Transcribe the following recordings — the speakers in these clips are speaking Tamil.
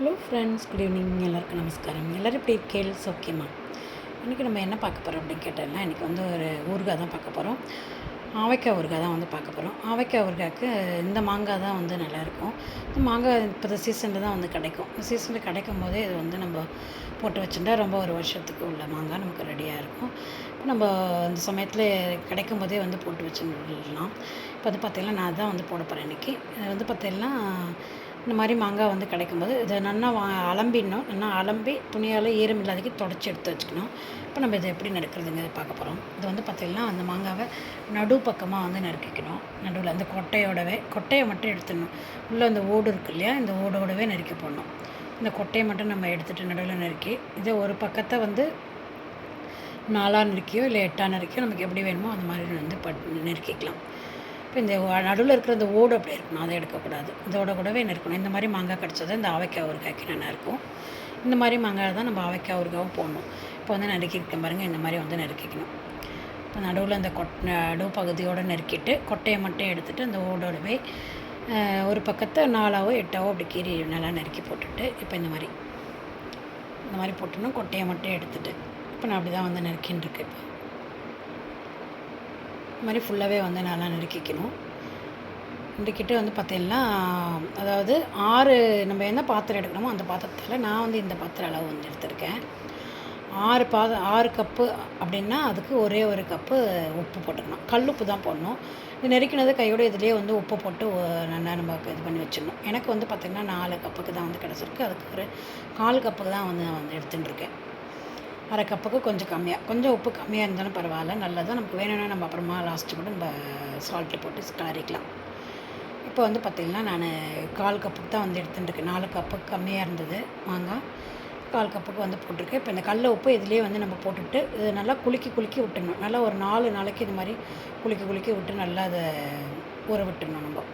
ஹலோ ஃப்ரெண்ட்ஸ் குட் ஈவினிங் எல்லாருக்கும் நமஸ்காரம். எல்லோரும் இப்படி கேள்ஸ் ஓகேம்மா இன்றைக்கி நம்ம என்ன பார்க்க போகிறோம் அப்படின்னு கேட்டோம்னா இன்றைக்கி வந்து ஒரு ஊறுகாய் தான் பார்க்க போகிறோம் ஆவைக்காய் ஊறுகாய் தான் வந்து பார்க்க போகிறோம் ஆவைக்காய் ஊறுகாய்க்கு இந்த மாங்காய் தான் வந்து நல்லாயிருக்கும் இந்த மாங்காய் இப்போ இந்த சீசனில் தான் வந்து கிடைக்கும். இந்த சீசனில் கிடைக்கும் போதே இது வந்து நம்ம போட்டு வச்சுட்டா ரொம்ப ஒரு வருஷத்துக்கு உள்ள மாங்காய் நமக்கு ரெடியாக இருக்கும். இப்போ நம்ம இந்த சமயத்தில் கிடைக்கும் போதே வந்து போட்டு வச்சுடலாம். இப்போ வந்து பார்த்திங்கன்னா நான் தான் வந்து போட போகிறேன் இன்றைக்கி வந்து பார்த்திங்கன்னா இந்த மாதிரி மாங்காய் வந்து கிடைக்கும்போது இதை நல்லா வா அலம்பிடணும். நல்லா அலம்பி துணியால் ஈரம் இல்லாதக்கு தொடச்சி எடுத்து வச்சுக்கணும். இப்போ நம்ம இதை எப்படி நறுக்கிறதுங்க பார்க்க போகிறோம் இது வந்து பார்த்திங்கன்னா அந்த மாங்காவை நடு பக்கமாக வந்து நறுக்கிக்கணும். நடுவில் அந்த கொட்டையோடவே கொட்டையை மட்டும் எடுத்துடணும். உள்ளே அந்த ஓடு இருக்கு இல்லையா இந்த ஓடோடவே நறுக்கி போடணும். இந்த கொட்டையை மட்டும் நம்ம எடுத்துகிட்டு நடுவில் நறுக்கி இதை ஒரு பக்கத்தை வந்து நாலாக நறுக்கியோ இல்லை எட்டாக நறுக்கியோ நமக்கு எப்படி வேணுமோ அந்த மாதிரி வந்து பட் நறுக்கிக்கலாம். இப்போ இந்த நடுவில் இருக்கிற இந்த ஓடு அப்படி இருக்கணும். அதை எடுக்கக்கூடாது. இதோட கூடவே நறுக்கணும் இந்த மாதிரி மாங்காய் கிடச்சது இந்த ஆவைக்காய் ஊறுகாய்க்கு நல்லா இருக்கும். இந்த மாதிரி மாங்காய் தான் நம்ம ஆவைக்காய் ஊறுகாவும் போடணும். இப்போ வந்து நறுக்கிக்கிட்டேன் பாருங்கள் இந்த மாதிரி வந்து நறுக்கிக்கணும். இப்போ நடுவில் அந்த கொட் நடுவு பகுதியோடு நறுக்கிட்டு கொட்டையை மட்டும் எடுத்துகிட்டு அந்த ஓடோடவே ஒரு பக்கத்தை நாலாவோ எட்டாவோ அப்படி கீறி நல்லா நறுக்கி போட்டுட்டு இப்போ இந்த மாதிரி. இந்த மாதிரி போட்டோன்னா கொட்டையை மட்டும் எடுத்துகிட்டு இப்போ நான் அப்படி தான் வந்து நறுக்கின்னு இருக்கேன் இப்போ. இது மாதிரி ஃபுல்லாகவே வந்து நல்லா நறுக்கிக்கணும் நறுக்கிட்டு வந்து பார்த்திங்கன்னா அதாவது ஆறு நம்ம என்ன பாத்திரம் எடுக்கணுமோ அந்த பாத்திரத்தில் நான் வந்து இந்த பாத்திர அளவு வந்து எடுத்திருக்கேன். ஆறு பாத ஆறு கப்பு அப்படின்னா அதுக்கு ஒரே ஒரு கப்பு உப்பு போட்டுக்கணும். கல் உப்பு தான் போடணும். இது நெருக்கினது கையோட இதுலேயே வந்து உப்பு போட்டு நல்லா நம்ம இது பண்ணி வச்சிடணும். எனக்கு வந்து பார்த்திங்கன்னா நாலு கப்புக்கு தான் வந்து கிடச்சிருக்கு. அதுக்கு ஒரு கால் கப்புக்கு தான் வந்து நான் வந்து எடுத்துட்டுருக்கேன். அரை கப்புக்கு கொஞ்சம் கம்மியாக கொஞ்சம் உப்பு கம்மியாக இருந்தாலும் பரவாயில்ல நல்லதாக நமக்கு வேணும்னா நம்ம அப்புறமா லாஸ்ட்டு கூட நம்ம சால்ட்டு போட்டு கிளறிக்கலாம். இப்போ வந்து பார்த்திங்கன்னா நான் கால் கப்புக்கு தான் வந்து எடுத்துட்டுருக்கேன். நாலு கப்புக்கு கம்மியாக இருந்தது மாங்காய். கால் கப்புக்கு வந்து போட்டிருக்கேன். இப்போ இந்த கடல உப்பு இதுலேயே வந்து நம்ம போட்டுட்டு இது நல்லா குலுக்கி குலுக்கி விட்டுணும் நல்லா ஒரு நாலு நாளைக்கு இது மாதிரி குலுக்கி குலுக்கி விட்டு நல்லா அதை ஊற விட்டுணும் நம்ம.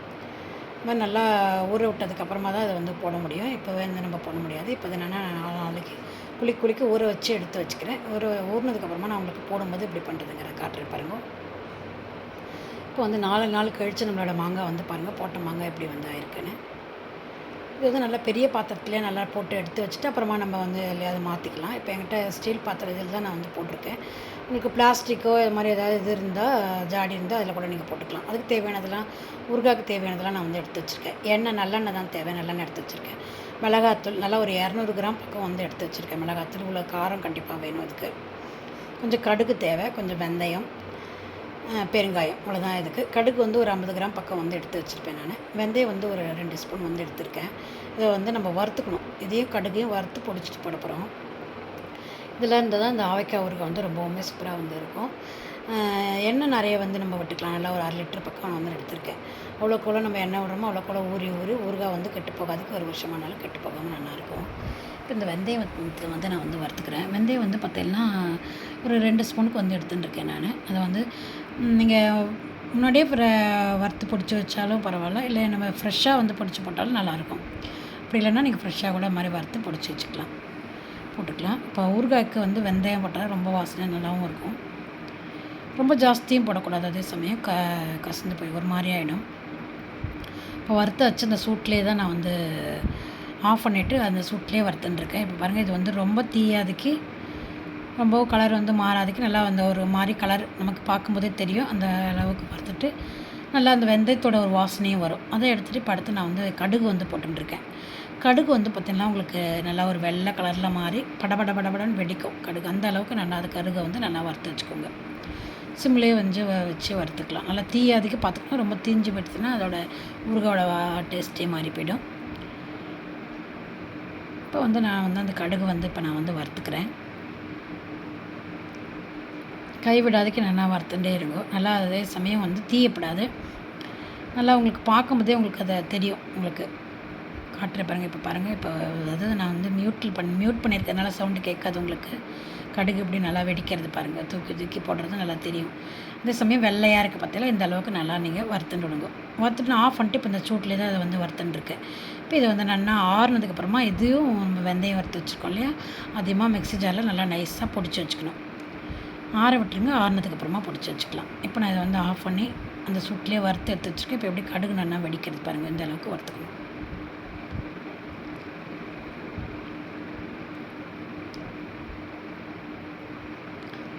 இது மாதிரி நல்லா ஊற விட்டதுக்கப்புறமா தான் அதை வந்து போட முடியும். இப்போ வந்து நம்ம போட முடியாது. இப்போ இது என்னென்னா நாலு நாளைக்கு குளிக்கு குளிக்க ஊற வச்சு எடுத்து வச்சுக்கிறேன். ஊற ஊறினதுக்கப்புறமா நான் உங்களுக்கு போடும்போது இப்படி பண்ணுறதுங்கிற காட்டுறேன் பாருங்கள் இப்போ வந்து நாலு நாள் கழித்து நம்மளோட மாங்காய் வந்து பாருங்கள் போட்ட மாங்காய் எப்படி வந்து ஆயிருக்குன்னு. இது வந்து நல்லா பெரிய பாத்திரத்துலேயே நல்லா போட்டு எடுத்து வச்சுட்டு அப்புறமா நம்ம வந்து எல்லையாவது மாற்றிக்கலாம் இப்போ என்கிட்ட ஸ்டீல் பாத்திரம் இதில் தான் நான் வந்து போட்டிருக்கேன். உங்களுக்கு பிளாஸ்டிக்கோ இது மாதிரி ஏதாவது இது இருந்தால் ஜாடி இருந்தால் அதில் கூட நீங்கள் போட்டுக்கலாம். அதுக்கு தேவையானதெல்லாம் ஊறுகாய்க்கு தேவையானதெல்லாம் நான் வந்து எடுத்து வச்சுருக்கேன். எண்ணெய் நல்லெண்ணெய் தான் தேவை. நல்லெண்ணெய் எடுத்து வச்சுருக்கேன். மிளகாத்தூள் நல்லா ஒரு இரநூறு கிராம் பக்கம் வந்து எடுத்து வச்சுருக்கேன். மிளகாத்தூள் இவ்வளோ காரம் கண்டிப்பாக வேணும் அதுக்கு. கொஞ்சம் கடுகு தேவை. கொஞ்சம் வெந்தயம் பெருங்காயம் அவ்வளோதான் இதுக்கு. கடுகு வந்து ஒரு ஐம்பது கிராம் பக்கம் வந்து எடுத்து வச்சுருப்பேன் நான். வெந்தயம் வந்து ஒரு ரெண்டு ஸ்பூன் வந்து எடுத்திருக்கேன். இதை வந்து நம்ம வறுத்துக்கணும். இதையும் கடுகையும் வறுத்து பொடிச்சிட்டு போட போகிறோம் இதில் இருந்து தான் இந்த ஆவைக்காய் ஊறுகாய் வந்து ரொம்பவுமே சூப்பராக வந்து இருக்கும். எண்ணெய் நிறைய வந்து நம்ம விட்டுக்கலாம். நல்லா ஒரு அரை லிட்டர் பக்கம் நான் வந்து எடுத்திருக்கேன். அவ்வளோக்குள்ள நம்ம எண்ணெய் விடுறோமோ அவ்வளோக்குள்ள ஊறி ஊறி ஊறுகாய் வந்து கெட்டு போகாதுக்கு ஒரு வருஷமானாலும் கெட்டு போகாமல் நல்லாயிருக்கும் இப்போ இந்த வெந்தயம் வந்து நான் வந்து வறுத்துக்கிறேன். வெந்தயம் வந்து பார்த்தீங்கன்னா ஒரு ரெண்டு ஸ்பூனுக்கு வந்து எடுத்துட்டுருக்கேன் நான். அதை வந்து நீங்கள் முன்னாடியே வறுத்து பிடிச்சி வச்சாலும் பரவாயில்ல. இல்லை நம்ம ஃப்ரெஷ்ஷாக வந்து பிடிச்சி போட்டாலும் நல்லாயிருக்கும் அப்படி இல்லைன்னா நீங்கள் ஃப்ரெஷ்ஷாக கூட மாதிரி வறுத்து பிடிச்சி வச்சுக்கலாம். போட்டுக்கலாம். இப்போ ஊறுகாய்க்கு வந்து வெந்தயம் போட்டால் ரொம்ப வாசனை நல்லாவும் இருக்கும். ரொம்ப ஜாஸ்தியும் போடக்கூடாது அதே சமயம் க கசந்து போய் ஒரு மாதிரி ஆகிடும் இப்போ வறுத்து வச்சு அந்த சூட்லேயே தான் நான் வந்து ஆஃப் பண்ணிவிட்டு அந்த சூட்லேயே வறுத்துட்டுருக்கேன் இப்போ பாருங்கள் இது வந்து ரொம்ப தீயாதுக்கு ரொம்ப கலர் வந்து மாறாதுக்கு நல்லா அந்த ஒரு மாதிரி கலர் நமக்கு பார்க்கும்போதே தெரியும். அந்த அளவுக்கு வறுத்துட்டு நல்லா அந்த வெந்தயத்தோட ஒரு வாசனையும் வரும். அதை எடுத்துகிட்டு இப்போ அடுத்து நான் வந்து கடுகு வந்து போட்டுருக்கேன் கடுகு வந்து பார்த்திங்கன்னா உங்களுக்கு நல்லா ஒரு வெள்ளை கலரில் மாறி படபட படபடன்னு வெடிக்கும். கடுகு அந்த அளவுக்கு நல்லா அது கருகை வந்து நல்லா வறுத்து வச்சுக்கோங்க. சிம்லேயே வந்து வச்சு வறுத்துக்கலாம். நல்லா தீயாதிக்கு பார்த்துக்கலாம் ரொம்ப தீஞ்சு போயிடுச்சுன்னா அதோட ஊறுகாயோட டேஸ்ட்டே மாறி போயிடும். இப்போ வந்து நான் வந்து அந்த கடுகு வந்து இப்போ நான் வந்து வறுத்துக்கிறேன். கைவிடாதுக்கு நல்லா வறுத்துட்டே இருக்கும் நல்லா அதே சமயம் வந்து தீயப்படாது. நல்லா உங்களுக்கு பார்க்கும்போதே உங்களுக்கு அதை தெரியும் உங்களுக்கு. காட்டுறேன் பாருங்கள் இப்போ பாருங்கள் இப்போ அதாவது நான் வந்து மியூட்டில் பண்ணி மியூட் பண்ணியிருக்கிறதுனால சவுண்டு கேட்காது உங்களுக்கு. கடுகு இப்படி நல்லா வெடிக்கிறது பாருங்கள் தூக்கி தூக்கி போடுறது நல்லா தெரியும். இந்த சமயம் வெள்ளையாக இருக்க பார்த்தாலும் இந்த அளவுக்கு நல்லா நீங்கள் வறுத்துட்டு விடுங்க. வறுத்துட்டு நான் ஆஃப் பண்ணிட்டு இப்போ இந்த சூட்டில் தான் அதை வந்து வறுத்துட்டுருக்கேன் இப்போ இதை வந்து நல்லா ஆறுனதுக்கப்புறமா இதையும் நம்ம வெந்தயம் வறுத்து வச்சுருக்கோம் இல்லையா? அதிகமாக மிக்ஸி ஜாரில் நல்லா நைஸாக பொடிச்சு வச்சுக்கணும். ஆற விட்டுருங்க. ஆறுனதுக்கப்புறமா பொடிச்சு வச்சுக்கலாம். இப்போ நான் இதை வந்து ஆஃப் பண்ணி அந்த சுட்டிலே வறுத்து எடுத்து வச்சுருக்கேன். இப்போ எப்படி கடுகு நல்லா வெடிக்கிறது பாருங்கள் இந்த அளவுக்கு வறுத்துக்கணும்.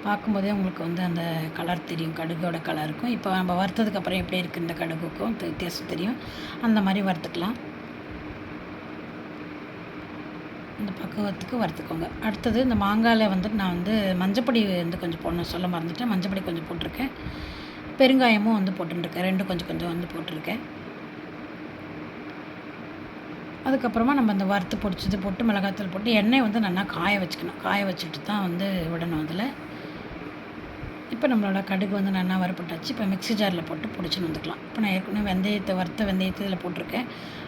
பார்க்கும்போதே உங்களுக்கு வந்து அந்த கலர் தெரியும். கடுகோட கலருக்கும் இப்போ நம்ம வறுத்ததுக்கு அப்புறம் எப்படி இருக்குது இந்த கடுகுக்கும்? வித்தியாசம் தெரியும். அந்த மாதிரி வறுத்துக்கலாம். இந்த பக்குவத்துக்கு வறுத்துக்கோங்க. அடுத்தது இந்த மாங்காயில் வந்துட்டு நான் வந்து மஞ்சப்பொடி வந்து கொஞ்சம் போடணும். சொல்ல மறந்துட்டேன். மஞ்சப்பொடி கொஞ்சம் போட்டிருக்கேன். பெருங்காயமும் வந்து போட்டுருக்கேன் ரெண்டும் கொஞ்சம் கொஞ்சம் வந்து போட்டிருக்கேன். அதுக்கப்புறமா நம்ம அந்த வறுத்து பொடிச்சது போட்டு மிளகாத்தூள் போட்டு எண்ணெய் வந்து நல்லா காய வச்சுக்கணும். காய வச்சுட்டு தான் வந்து விடணும் அதில். இப்போ நம்மளோட கடுகு வந்து நல்லா வறுப்பட்டாச்சு இப்போ மிக்ஸி ஜாரில் போட்டு பிடிச்சின்னு வந்துக்கலாம் இப்போ நான் ஏற்கனவே வெந்தயத்தை வறுத்த வெந்தயத்தை இதில் போட்டிருக்கேன்.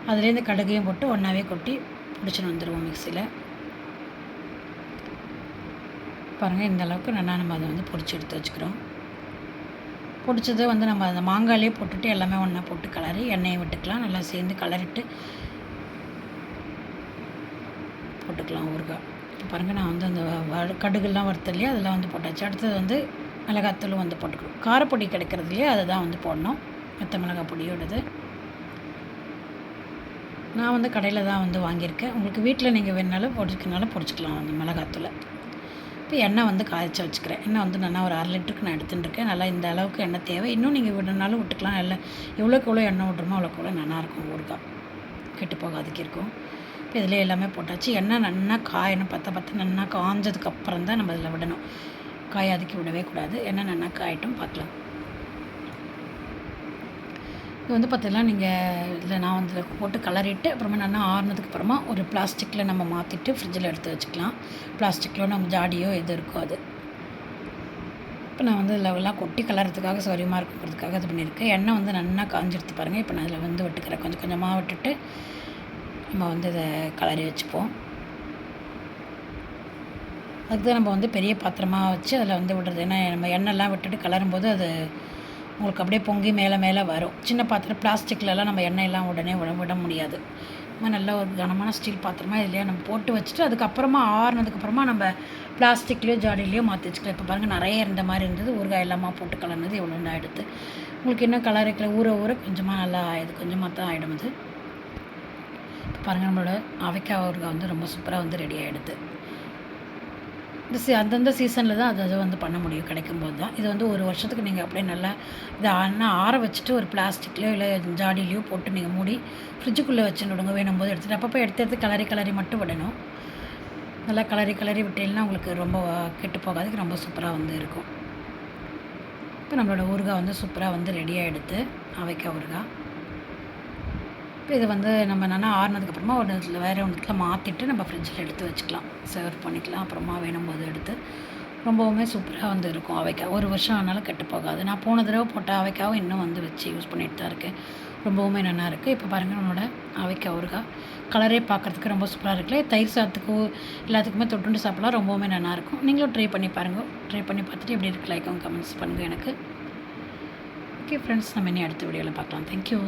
அதுலேருந்து கடுகையும் போட்டு ஒன்றாவே கொட்டி பிடிச்சின்னு வந்துடுவோம் மிக்சியில் பாருங்கள் இந்த அளவுக்கு நல்லா நம்ம அதை வந்து பொரிச்சு எடுத்து வச்சுக்கிறோம். பிடிச்சதை வந்து நம்ம அந்த மாங்காயிலே போட்டுட்டு எல்லாமே ஒன்றா போட்டு கலரி எண்ணெயை விட்டுக்கலாம். நல்லா சேர்ந்து கலரிட்டு போட்டுக்கலாம் ஊறுகாய். இப்போ பாருங்கள் நான் வந்து அந்த கடுகுலாம் வறுத்த இல்லையா? அதெல்லாம் வந்து போட்டாச்சு. அடுத்தது வந்து மிளகாத்தூளும் வந்து போட்டுக்கணும். காரப்பொடி கிடைக்கிறது இல்லையா அதை தான் வந்து போடணும். மற்ற மிளகா பொடியோடது நான் வந்து கடையில் தான் வந்து வாங்கியிருக்கேன். உங்களுக்கு வீட்டில் நீங்கள் வேணுனாலும் பொடிச்சிக்கனாலும் பொடிச்சிக்கலாம் அந்த மிளகாத்தூளை. இப்போ எண்ணெய் வந்து காய்ச்சி வச்சுக்கிறேன். எண்ணெய் வந்து நல்லா ஒரு அரை லிட்டருக்கு நான் எடுத்துட்டுருக்கேன் நல்லா இந்த அளவுக்கு எண்ணெய் தேவை. இன்னும் நீங்கள் விடணுனாலும் விட்டுக்கலாம். இல்லை எவ்வளோக்கு எவ்வளோ எண்ணெய் விட்றமோ அவ்வளோக்கு எவ்வளோ நல்லாயிருக்கும் ஊறுகாய் கெட்டு போகாதுக்கு இருக்கும். இப்போ இதில் எல்லாமே போட்டாச்சு. எண்ணெய் நல்லா காயணும். பற்ற பற்ற நல்லா காஞ்சதுக்கு அப்புறம் தான் நம்ம இதில் விடணும். காயாதுக்கி விடவே கூடாது. என்னென்ன நல்லா காயட்டும் பார்க்கலாம். இது வந்து பார்த்தீங்கன்னா நீங்கள் இதில் நான் வந்து போட்டு கலரிட்டு அப்புறமா நல்லா ஆறுனதுக்கு அப்புறமா ஒரு பிளாஸ்டிக்கில் நம்ம மாற்றிட்டு ஃப்ரிட்ஜில் எடுத்து வச்சுக்கலாம். பிளாஸ்டிக்கில் நம்ம ஜாடியோ எது இருக்கோ அது. இப்போ நான் வந்து லெவலாக கொட்டி கலர்றதுக்காக சௌரியமாக இருக்கிறதுக்காக இது பண்ணியிருக்கேன். எண்ணெய் வந்து நல்லா காஞ்செடுத்து பாருங்கள் இப்போ நான் அதில் வந்து விட்டுக்கிறேன். கொஞ்சம் கொஞ்சமாக விட்டுட்டு நம்ம வந்து இதை கலரி வச்சுப்போம். அதுக்கு தான் நம்ம வந்து பெரிய பாத்திரமாக வச்சு அதில் வந்து விடுறது. ஏன்னா நம்ம எண்ணெய்லாம் விட்டுட்டு கலரும் போது அது உங்களுக்கு அப்படியே பொங்கி மேலே மேலே வரும். சின்ன பாத்திரம் பிளாஸ்டிக்லலாம் நம்ம எண்ணெயெல்லாம் உடனே விட விட முடியாது. நம்ம நல்ல ஒரு கனமான ஸ்டீல் பாத்திரமா இதுலையே நம்ம போட்டு வச்சுட்டு அதுக்கப்புறமா ஆறுனதுக்கப்புறமா நம்ம பிளாஸ்டிக்லேயோ ஜாடிலேயோ மாற்றி வச்சுக்கலாம். இப்போ பாருங்கள் நிறைய இருந்த மாதிரி இருந்தது. ஊறுகாய் எல்லாமா போட்டு கலர்னது இவ்வளோ எடுத்து. உங்களுக்கு இன்னும் கலர் இருக்கல ஊற ஊற கொஞ்சமாக நல்லா ஆயிடுது. கொஞ்சமாக தான் ஆகிடும் அது. இப்போ பாருங்கள் நம்மளோட அவைக்காய் ஊறுகாய் வந்து ரொம்ப சூப்பராக வந்து ரெடி ஆகிடுது இந்த சீ அந்தந்த சீசனில் தான் அது அது வந்து பண்ண முடியும் கிடைக்கும்போது தான். இது வந்து ஒரு வருஷத்துக்கு நீங்கள் அப்படியே நல்லா இதை அண்ணா ஆற வச்சுட்டு ஒரு பிளாஸ்டிக்லையோ இல்லை ஜாடிலையோ போட்டு நீங்கள் மூடி ஃப்ரிட்ஜுக்குள்ளே வச்சு விடுங்க. வேணும் போது எடுத்துகிட்டு அப்பப்போ எடுத்து எடுத்து கலரி கலரி மட்டும் விடணும். நல்லா கலரி கலரி விட்டீங்கன்னா உங்களுக்கு ரொம்ப கெட்டு போகாதுக்கு ரொம்ப சூப்பராக வந்து இருக்கும். இப்போ நம்மளோட ஊறுகாய் வந்து சூப்பராக வந்து ரெடியாக எடுத்து அவைக்காய் ஊறுகாய். இது வந்து நம்ம நல்லா ஆறுனதுக்கப்புறமா ஒரு இதில் வேறு ஒன்றுத்துல மாற்றிட்டு நம்ம ஃப்ரிட்ஜில் எடுத்து வச்சுக்கலாம். சர்வ் பண்ணிக்கலாம். அப்புறமா வேணும் போது எடுத்து. ரொம்பவுமே சூப்பராக வந்து இருக்கும். அவைக்காய் ஒரு வருஷம் ஆனாலும் கெட்டு போகாது. நான் போன தடவை போட்ட அவைக்காவும் இன்னும் வந்து வச்சு யூஸ் பண்ணிட்டு தான் இருக்கேன். ரொம்பவுமே நல்லா இருக்குது இப்போ பாருங்கள் நம்மளோட அவைக்காய் ஊறுகாய் கலரே பார்க்குறதுக்கு ரொம்ப சூப்பராக இருக்குல்ல தயிர் சாத்துக்கு எல்லாத்துக்குமே தொட்டுண்டு சாப்பிடலாம். ரொம்பவுமே நல்லாயிருக்கும் நீங்களும் ட்ரை பண்ணி பாருங்கள் ட்ரை பண்ணி பார்த்துட்டு எப்படி இருக்கு? லைக்கும் கமெண்ட்ஸ் பண்ணுங்கள் எனக்கு. ஓகே ஃப்ரெண்ட்ஸ் நம்ம இனி அடுத்த வீடியோவில் பார்க்கலாம். தேங்க்யூ